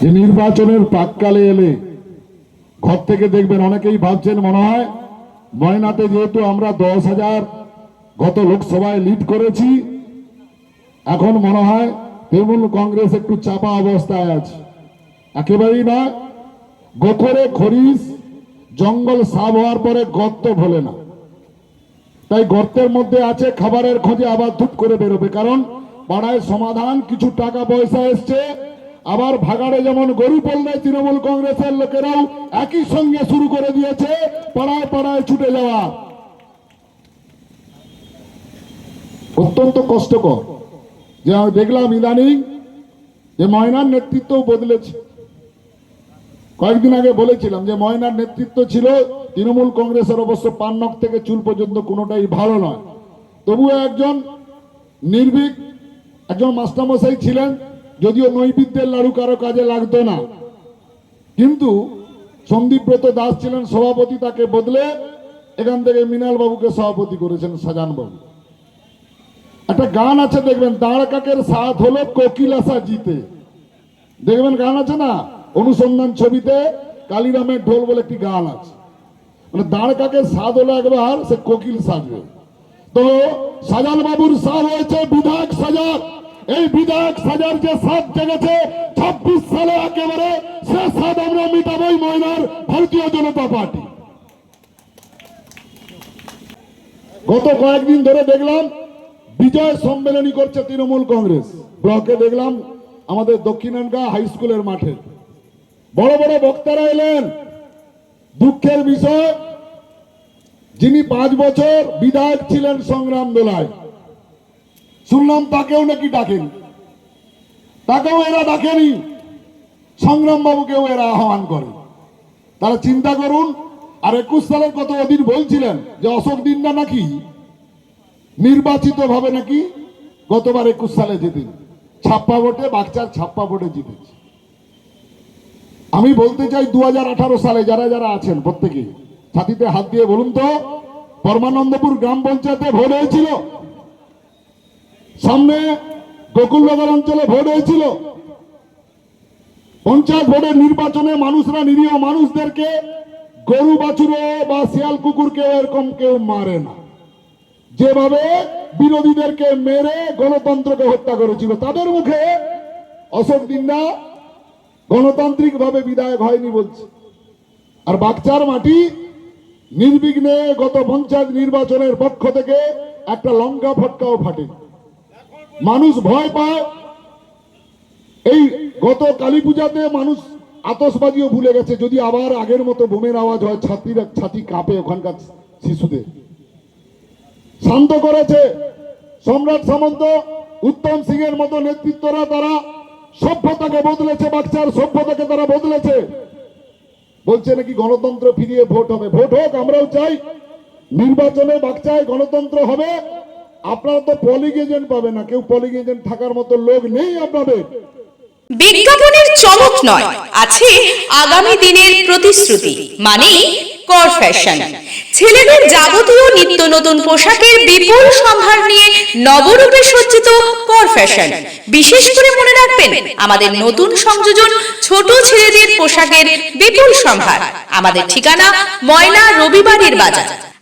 যে নির্বাচনের প্রাককালে এলে ঘর থেকে দেখবেন অনেকেই ভাবছেন মনে হয়, ময়নাতে যেহেতু আমরা দশ হাজার গত লোকসভায় লিড করেছি, এখন মনে হয় তৃণমূল কংগ্রেস একটু চাপা অবস্থায় আছে। একেবারেই না, গোখরে খরিস জঙ্গল সাফ হওয়ার পরে গর্ত ভোলে না। তাই গর্তের মধ্যে আছে, খাবারের খোঁজে আবার ধূপ করে বেরোবে। কারণ পাড়ায় সমাধান, কিছু টাকা পয়সা এসছে। আবার ভাগাড়ে যেমন গরু পড়লে তৃণমূল কংগ্রেসের লোকেরাও একই সঙ্গে শুরু করে দিয়েছে, পাড়ায় পাড়ায় ছুটে যাওয়া। অত্যন্ত কষ্টকর। যে আমি দেখলাম ইদানিং যে ময়নার নেতৃত্ব বদলেছে। কয়েকদিন আগে বলেছিলাম যে ময়নার নেতৃত্ব ছিল, তৃণমূল কংগ্রেসের অবশ্য পান্নক থেকে চুল পর্যন্ত কোনোটাই ভালো নয়। তবুও একজন নির্ভীক, একজন মাস্টারমশাই ছিলেন যদিও নৈবিদ্যের লাড়ু কারও কাজে লাগতো না। কিন্তু সন্দীপব্রত দাস ছিলেন সভাপতি তাকে বদলে এখান থেকে মৃণাল বাবুকে সভাপতি করেছেন সাজান বাবু একটা গান আছে দেখবেন, দাঁড় কাকের সাথ হলো কোকিল আসা জিতে। দেখবেন গান আছে না? অনুসন্ধান ছবিতে কালিরামের ঢোল বলে একটি গান আছে। মানে দাঁড় কাকের স্বাদ হলো একবার, সে কোকিল সাজবে। তো সাজান বাবুর সাজ হয়েছে বিধায়ক সাজার এই বিধায়ক সাজার যে স্বাদ জেগেছে, ছাব্বিশ সালে একেবারে সে স্বাদ আমরা মিটাবই ময়নার ভারতীয় জনতা পার্টি। গত কয়েকদিন ধরে দেখলাম বিজয় সম্মেলনী করছে তৃণমূল কংগ্রেস। ব্লকে দেখলাম আমাদের দক্ষিণানগা হাই স্কুলের মাঠে। বড় বড় বক্তারা এলেন। দুঃখের বিষয়, যিনি পাঁচ বছর বিধায়ক ছিলেন সংগ্রাম দোলায়। শুনলাম তাকেও নাকি ডাকেন। তাকেও এরা ডাকেনি। সংগ্রাম বাবুকেও এরা আহ্বান করে। তারা চিন্তা করুন, আর একুশ সালের কত অধীর বলছিলেন যে অশোক দিনটা নাকি নির্বাচিত ভাবে নাকি গতবার একুশ সালে জিতেন ছাপ্পা ভোটে বাচ্চার ছাপ্পা ভোটে জিতেছে। আমি বলতে চাই দু হাজার আঠারো সালে যারা যারা আছেন প্রত্যেকে, ছাতিতে হাত দিয়ে বলুন তো, পরমানন্দপুর গ্রাম পঞ্চায়েতে ভোট হয়েছিল? সামনে গোকুলনগর অঞ্চলে ভোট হয়েছিল। পঞ্চায়েত ভোটের নির্বাচনে মানুষরা, নিরীহ মানুষদেরকে গরু বাছুরো বা শিয়াল কুকুরকে এরকম কেউ মারে না। যেভাবে বিরোধীদেরকে মেরে গণতন্ত্রকে হত্যা করেছিল, তাদের মুখে অশোক দিন্দা গণতান্ত্রিক ভাবে বিধায়ক হয়নি বলছে। আর বাগচার মাটি নির্বিঘ্নে গত পঞ্চায়েত নির্বাচনের পক্ষ থেকে একটা লঙ্কা ফটকাও ফাটে মানুষ ভয় পায়। এই গত কালী পূজাতে মানুষ আতসবাজিও ভুলে গেছে। যদি আবার আগের মতো বোমের আওয়াজ হয়, ছাতিরা ছাতি কাঁপে ওখানকার শিশুদের। শান্ত করেছে সম্রাট সামন্ত। উত্তম সিং এর মতো নেতৃত্বরা তারা সভ্যতাকে বদলেছে বাচ্চার সভ্যতাকে তারা বদলেছে। বলছে নাকি গণতন্ত্র ফিরিয়ে ভোট হবে। ভোট হোক, আমরাও চাই। নির্বাচনে বাচ্চায় গণতন্ত্র হবে। আপনারা তো পলিং এজেন্ট পাবে না, কেউ পলিং এজেন্ট থাকার মতো লোক নেই আপনাদের। বিজ্ঞাপনের চমক নয়, আছে আগামী দিনের প্রতিশ্রুতি মানে কর ফ্যাশন ছেলেদের যাবতীয় নিত্য নতুন পোশাকের বিপুল সম্ভার নিয়ে নবরূপে সজ্জিত কর ফ্যাশন বিশেষ করে মনে রাখবেন, আমাদের নতুন সংযোজন ছোট ছেলেদের পোশাকের বিপুল সম্ভার। আমাদের ঠিকানা ময়না রবিবারের বাজার।